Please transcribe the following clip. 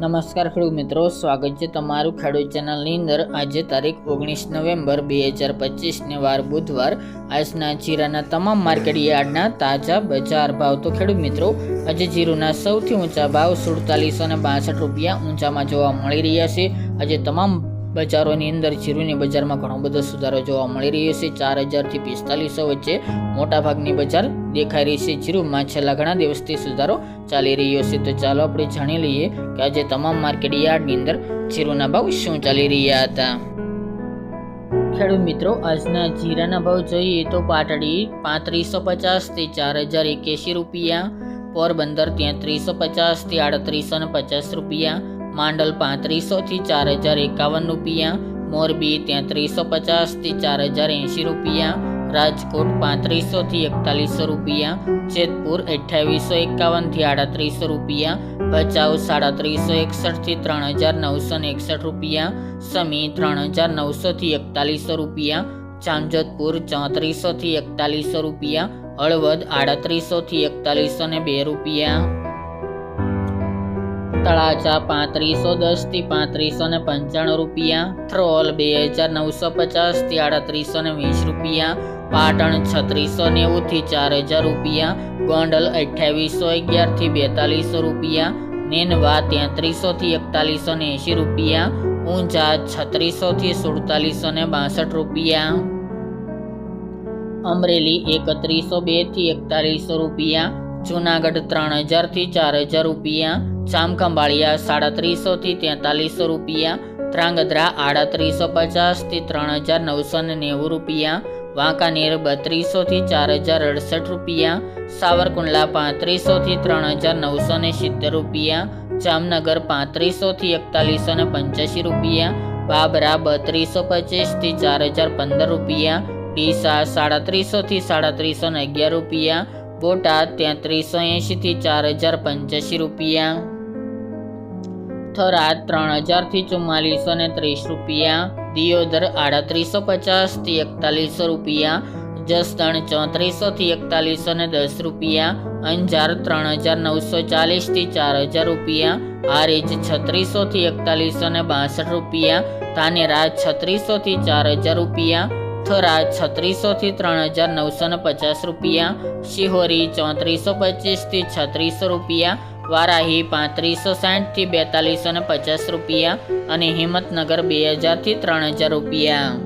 નમસ્કાર ખેડૂત મિત્રો, સ્વાગત છે તમારું ખેડૂત ચેનલની અંદર. આજે તારીખ ઓગણીસ નવેમ્બર બે હજાર પચીસને વાર બુધવાર. આજના જીરાના તમામ માર્કેટ યાર્ડના તાજા બજાર ભાવ. તો ખેડૂત મિત્રો, આજે જીરુના સૌથી ઊંચા ભાવ સુડતાલીસો અને બાસઠ રૂપિયા ઊંચામાં જોવા મળી રહ્યા છે. આજે તમામ બજારોની અંદર જીરુની બજારમાં ઘણો બધો સુધારો જોવા મળી રહ્યો છે. ચાર હજારથી પિસ્તાલીસો વચ્ચે મોટાભાગની બજાર દેખાઈ રહી છે. જીરુમાં છેલ્લા ઘણા દિવસથી સુધારો ચાલી રહ્યો છે. તો ચાલો આપણે જાણી લઈએ કે આજે તમામ માર્કેટ યાર્ડની અંદર જીરુના ભાવ શું ચાલી રહ્યા હતા. ખેડૂત મિત્રો, આજના જીરાના ભાવ જોઈએ તો પાટડી પાંત્રીસો પચાસથી ચાર હજાર એક્યાસી રૂપિયા, પોરબંદર તેત્રીસો પચાસથી આડત્રીસો ને પચાસ રૂપિયા માંડલ પાંત્રીસોથી ચાર હજાર એકાવન રૂપિયા, મોરબી તેત્રીસો પચાસથી ચાર હજાર એંશી રૂપિયા, રાજકોટ પાંત્રીસોથી એકતાલીસો રૂપિયા, જેતપુર અઠ્યાવીસો એકાવનથી આડત્રીસો રૂપિયા, ભચાઉ સાડત્રીસો એકસઠથી ત્રણ હજાર નવસો ને એકસઠ રૂપિયા, સમી ત્રણ હજાર નવસોથી એકતાલીસો રૂપિયા, જામજોધપુર ચોત્રીસોથી એકતાલીસો રૂપિયા, હળવદ આડત્રીસોથી એકતાલીસો ને બે રૂપિયા. તળાજા પાંત્રીસો દસથી પાંત્રીસો ને પંચાણું રૂપિયા, થ્રોલ બે હજાર નવસો પચાસથી આડત્રીસો ને વીસ રૂપિયા, પાટણ છત્રીસો નેવુંથી ચાર હજાર રૂપિયા, ગોંડલ અઠ્યાવીસો અગિયારથી બેતાલીસો રૂપિયા, નેનવા તેત્રીસોથી એકતાલીસો ને એંશી રૂપિયા, ઊંઝા છત્રીસોથી સુડતાલીસો ને બાસઠ રૂપિયા. અમરેલી એકત્રીસો બેથી એકતાલીસો રૂપિયા જુનાગઢ ત્રણ હજારથી ચાર હજાર રૂપિયા જામખંભાળિયા સાડત્રીસોથી તેતાલીસો રૂપિયા, ધ્રાંગધ્રા આડત્રીસો પચાસથી ત્રણ હજાર નવસો ને નેવું રૂપિયા, વાંકાનેર બત્રીસોથી ચાર હજાર અડસઠ રૂપિયા, સાવરકુંડલા પાંત્રીસોથી ત્રણ હજાર નવસો ને સિત્તેર રૂપિયા, જામનગર પાંત્રીસોથી એકતાલીસો ને પંચ્યાસી રૂપિયા, બાબરા બત્રીસો પચીસથી ચાર હજાર પંદર રૂપિયા, ડીસા સાડત્રીસોથી સાડત્રીસો ને અગિયાર રૂપિયા બોટાદ તેત્રીસો એંશીથી ચાર હજાર પંચ્યાસી રૂપિયા. થરાદ ત્રણ હજારથી ચુમ્માલીસો ને ત્રીસ રૂપિયા. દિયોદર આડત્રીસો પચાસથી એકતાલીસો રૂપિયા. જસદણ ચોત્રીસોથી એકતાલીસો ને દસ રૂપિયા. અંજાર ત્રણ હજાર નવસો ચાલીસથી ચાર હજાર રૂપિયા. આરેજ છત્રીસોથી એકતાલીસો ને બાસઠ રૂપિયા. તાનેરા છત્રીસોથી ચાર હજાર રૂપિયા. થરા છત્રીસોથી ત્રણ હજાર નવસો ને પચાસ રૂપિયા, શિહોરી ચોત્રીસો પચીસથી છત્રીસો રૂપિયા, વારાહી પાંત્રીસો સાઠથી બેતાલીસો ને પચાસ રૂપિયા અને હિંમતનગર બે હજારથી ત્રણ હજાર રૂપિયા.